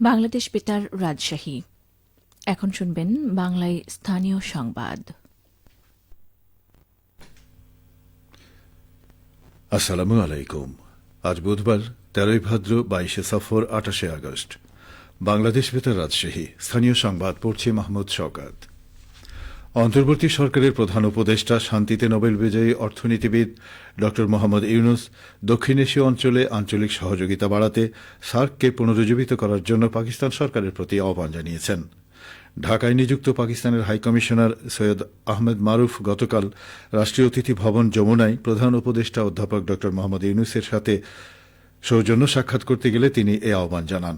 বাংলাদেশ বেতার রাজশাহী। এখন শুনবেন বাংলায় স্থানীয় সংবাদ। আসসালামু আলাইকুম। আজ বুধবার, তেরোই ভাদ্র, বাইশে সফর, আঠাশে আগস্ট। বাংলাদেশ বেতার রাজশাহী। স্থানীয় সংবাদ পড়ছে মাহমুদ শওকাত। অন্তর্বর্তী সরকারের প্রধান উপদেষ্টা, শান্তিতে নোবেল বিজয়ী অর্থনীতিবিদ ড মোহাম্মদ ইউনুস দক্ষিণ এশীয় অঞ্চলে আঞ্চলিক সহযোগিতা বাড়াতে সার্ককে পুনরুজ্জীবিত করার জন্য পাকিস্তান সরকারের প্রতি আহ্বান জানিয়েছেন। ঢাকায় নিযুক্ত পাকিস্তানের হাইকমিশনার সৈয়দ আহমেদ মারুফ গতকাল রাষ্ট্রীয় অতিথি ভবন যমুনায় প্রধান উপদেষ্টা অধ্যাপক ড মোহাম্মদ ইউনুসের সাথে সৌজন্য সাক্ষাৎ করতে গেলে তিনি এ আহ্বান জানান।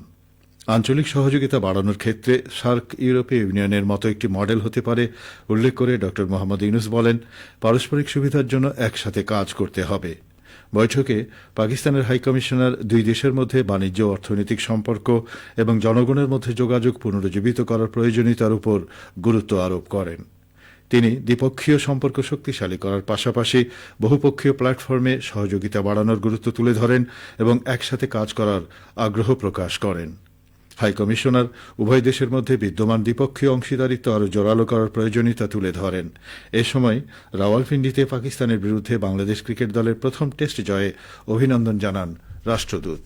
আঞ্চলিক সহযোগিতা বাড়ানোর ক্ষেত্রে সার্ক ইউরোপীয় ইউনিয়নের মতো একটি মডেল হতে পারে, উল্লেখ করে ড. মোহাম্মদ ইউনুস বলেন, পারস্পরিক সুবিধার জন্য একসাথে কাজ করতে হবে। বৈঠকে পাকিস্তানের হাইকমিশনার দুই দেশের মধ্যে বাণিজ্য, অর্থনৈতিক সম্পর্ক এবং জনগণের মধ্যে যোগাযোগ পুনরুজ্জীবিত করার প্রয়োজনীয়তার উপর গুরুত্ব আরোপ করেন। তিনি দ্বিপক্ষীয় সম্পর্ক শক্তিশালী করার পাশাপাশি বহুপক্ষীয় প্ল্যাটফর্মে সহযোগিতা বাড়ানোর গুরুত্ব তুলে ধরেন এবং একসাথে কাজ করার আগ্রহ প্রকাশ করেন। হাইকমিশনার উভয় দেশের মধ্যে বিদ্যমান দ্বিপক্ষীয় অংশীদারিত্ব আরও জোরালো করার প্রয়োজনীয়তা তুলে ধরেন। এ সময় রাওয়ালপিন্ডিতে পাকিস্তানের বিরুদ্ধে বাংলাদেশ ক্রিকেট দলের প্রথম টেস্ট জয়ে অভিনন্দন জানান রাষ্ট্রদূত।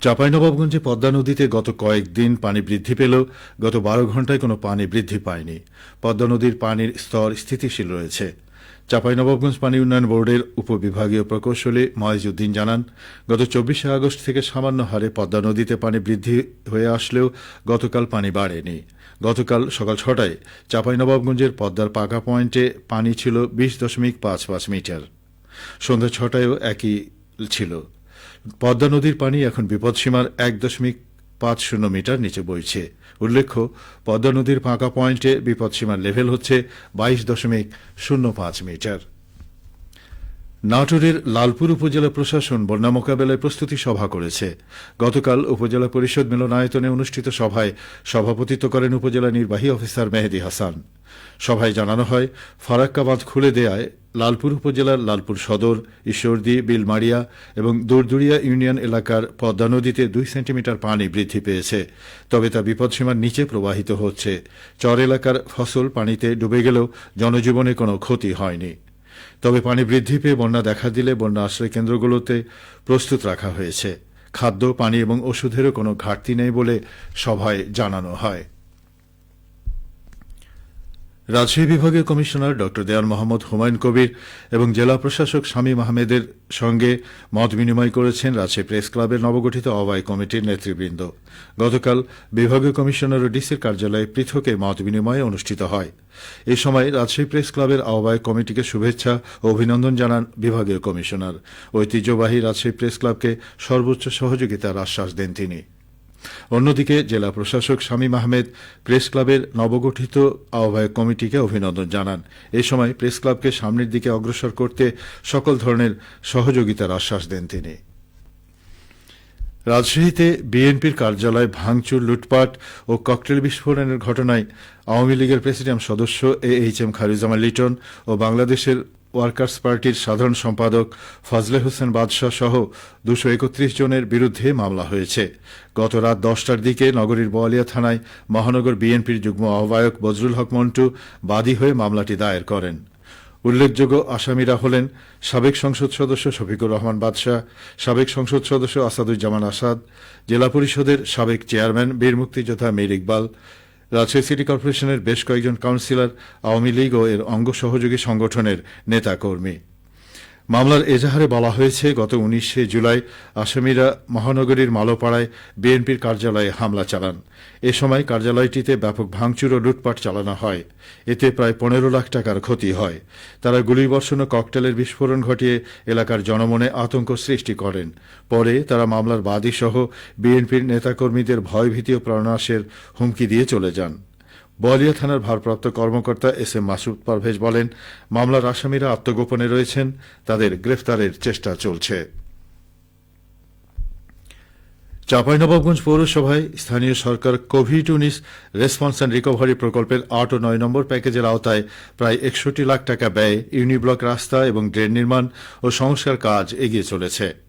চাঁপাইনবাবগঞ্জে পদ্মা নদীতে গত কয়েকদিন পানি বৃদ্ধি পেলেও গত বারো ঘন্টায় কোনো পানি বৃদ্ধি পায়নি। পদ্মা নদীর পানির স্তর স্থিতিশীল রয়েছে। চাঁপাইনবাবগঞ্জ পানি উন্নয়ন বোর্ডের উপবিভাগীয় প্রকৌশলী ময়েজউদ্দিন জানান, গত চব্বিশে আগস্ট থেকে সামান্য হারে পদ্মা নদীতে পানি বৃদ্ধি হয়ে আসলেও গতকাল পানি বাড়েনি। গতকাল সকাল ছটায় চাঁপাইনবাবগঞ্জের পদ্মার পাকা পয়েন্টে পানি ছিল বিশ দশমিক পাঁচ পাঁচ মিটার। সন্ধ্যা ছটায়ও একই ছিল। পদ্মা নদীর পানি এখন বিপদসীমার এক দশমিক পাঁচ শূন্য মিটার নিচে বইছে। উল্লেখ্য, পদ্মা নদীর ফাঁকা পয়েন্টে বিপদসীমার লেভেল হচ্ছে বাইশ দশমিক শূন্য পাঁচ মিটার। নাটোরের লালপুর উপজেলা প্রশাসন বন্যা মোকাবেলায় প্রস্তুতি সভা করেছে। গতকাল উপজেলা পরিষদ মিলনায়তনে অনুষ্ঠিত সভায় সভাপতিত্ব করেন উপজেলা নির্বাহী অফিসার মেহেদি হাসান। সভায় জানানো হয় ফারাক্কা বাঁধ খুলে দেয়ায় লালপুর উপজেলার লালপুর সদর, ঈশ্বরদী, বিলমারিয়া এবং দূরদুরিয়া ইউনিয়ন এলাকার পদ্মা নদীতে দুই সেন্টিমিটার পানি বৃদ্ধি পেয়েছে। তবে তা বিপদসীমার নিচে প্রবাহিত হচ্ছে। চর এলাকার ফসল পানিতে ডুবে গেলেও জনজীবনে কোনো ক্ষতি হয়নি। তবে পানি বৃদ্ধি পেয়ে বন্যা দেখা দিলে বন্যা আশ্রয় কেন্দ্রগুলোতে প্রস্তুত রাখা হয়েছে। খাদ্য, পানি এবং ওষুধেরও কোনো ঘাটতি নেই বলে সভায় জানানো হয়। রাজশাহী বিভাগীয় কমিশনার ড. দেয়ান মোহাম্মদ হুমায়ুন কবির এবং জেলা প্রশাসক শামীম আহমেদের সঙ্গে মত বিনিময় করেছেন রাজশাহী প্রেস ক্লাবের নবগঠিত আহ্বায়ক কমিটির নেতৃবৃন্দ। গতকাল বিভাগীয় কমিশনার ও ডিসির কার্যালয়ে পৃথকে মত বিনিময় অনুষ্ঠিত হয়। এ সময় রাজশাহী প্রেস ক্লাবের আহ্বায়ক কমিটিকে শুভেচ্ছা ও অভিনন্দন জানান বিভাগীয় কমিশনার। ঐতিহ্যবাহী রাজশাহী প্রেস ক্লাবকে সর্বোচ্চ সহযোগিতার আশ্বাস দেন তিনি। অন্যদিকে জেলা প্রশাসক শামীম আহমেদ প্রেস ক্লাবের নবগঠিত আহ্বায়ক কমিটিকে অভিনন্দন জানান। এ সময় প্রেস ক্লাবকে সামনের দিকে অগ্রসর করতে সকল ধরনের সহযোগিতার আশ্বাস দেন তিনি। রাজশাহীতে বিএনপির কার্যালয় ভাঙচুর, লুটপাট ও ককটেল বিস্ফোরণের ঘটনায় আওয়ামী লীগের প্রেসিডিয়াম সদস্য A H M Khairuzzaman Liton ও বাংলাদেশের ওয়ার্কার্স পার্টির সাধারণ সম্পাদক ফজলে হোসেন বাদশাহ সহ দুশো একত্রিশ জনের বিরুদ্ধে মামলা হয়েছে। গত রাত দশটার দিকে নগরীর বোয়ালিয়া থানায় মহানগর বিএনপির যুগ্ম আহ্বায়ক বজরুল হক মন্টু বাদী হয়ে মামলাটি দায়ের করেন। উল্লেখযোগ্য আসামিরা হলেন সাবেক সংসদ সদস্য শফিকুর রহমান বাদশাহ, সাবেক সংসদ সদস্য আসাদুজ্জামান আসাদ, জেলা পরিষদের সাবেক চেয়ারম্যান, বীর মুক্তিযোদ্ধা মীর ইকবাল রাজশাহী সিটি কর্পোরেশনের বেশ কয়েকজন কাউন্সিলর আওয়ামী লীগ ও এর অঙ্গ সহযোগী সংগঠনের নেতাকর্মী। মামলার এজাহারে বলা হয়েছে, গত উনিশে জুলাই আসামিরা মহানগরীর মালোপাড়ায় বিএনপির কার্যালয়ে হামলা চালান। এ সময় কার্যালয়টিতে ব্যাপক ভাঙচুর ও লুটপাট চালানো হয়। এতে প্রায় পনেরো লাখ টাকার ক্ষতি হয়। তারা গুলিবর্ষণ ও ককটেলের বিস্ফোরণ ঘটিয়ে এলাকার জনমনে আতঙ্ক সৃষ্টি করেন। পরে তারা মামলার বাদীসহ বিএনপির নেতাকর্মীদের ভয়ভীতি ও প্রাণনাশের হুমকি দিয়ে চলে যান। বলিয়া থানার ভারপ্রাপ্ত কর্মকর্তা এস এম মাসুদ পারভেজ বলেন, মামলার আসামিরা আত্মগোপনে রয়েছেন, তাদের গ্রেফতারের চেষ্টা চলছে। চাঁপাইনবাবগঞ্জ পৌরসভায় স্থানীয় সরকার কোভিড উনিশ রেসপন্স অ্যান্ড রিকভারি প্রকল্পের আট ও নয় নম্বর প্যাকেজের আওতায় প্রায় একষট্টি লাখ টাকা ব্যয়ে ইউনিব্লক রাস্তা এবং ড্রেন নির্মাণ ও সংস্কার কাজ এগিয়ে চলেছে।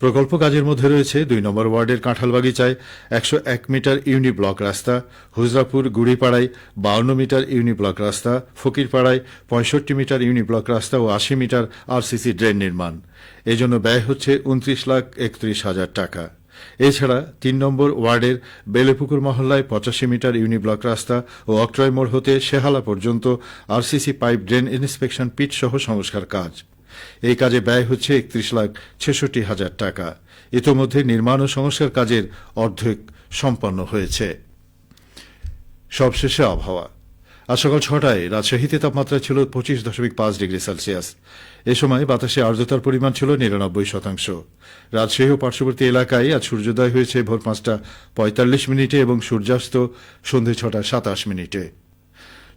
প্রকল্প কাজের মধ্যে রয়েছে দুই নম্বর ওয়ার্ডের কাঁঠালবাগিচায় একশো এক মিটার ইউনি ব্লক রাস্তা, হুজরাপুর গুড়িপাড়ায় বাউন্ন মিটার ইউনি ব্লক রাস্তা, ফকিরপাড়ায় পঁয়ষট্টি মিটার ইউনি ব্লক রাস্তা ও আশি মিটার আরসিসি ড্রেন নির্মাণ। এজন্য ব্যয় হচ্ছে উনত্রিশ লাখ একত্রিশ হাজার টাকা। এছাড়া তিন নম্বর ওয়ার্ডের বেলেপুকুর মহল্লায় পঁচাশি মিটার ইউনি ব্লক রাস্তা ও অক্ট্রয় মোড় হতে শেহালা পর্যন্ত RCC pipe drain inspection pit সহ সংস্কার কাজ। এই কাজে ব্যয় হচ্ছে একত্রিশ লাখ ছেষট্টি হাজার টাকা। ইতোমধ্যে নির্মাণ ও সংস্কার কাজের অর্ধেক সম্পন্ন হয়েছে। সবশেষে আবহাওয়া। আজ সকাল ছটায় রাজশাহীতে তাপমাত্রা ছিল পঁচিশ দশমিক পাঁচ ডিগ্রি সেলসিয়াস। এ সময় বাতাসে আর্দ্রতার পরিমাণ ছিল নিরানব্বই শতাংশ। রাজশাহী ও পার্শ্ববর্তী এলাকায় আজ সূর্যোদয় হয়েছে ভোর পাঁচটা পঁয়তাল্লিশ মিনিটে এবং সূর্যাস্ত সন্ধে ছটা সাতাশ মিনিটে।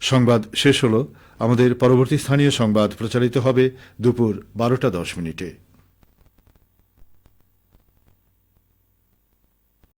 সংবাদ শেষ হল আমাদের পরবর্তী স্থানীয় সংবাদ প্রচারিত হবে দুপুর বারোটা দশ মিনিটে।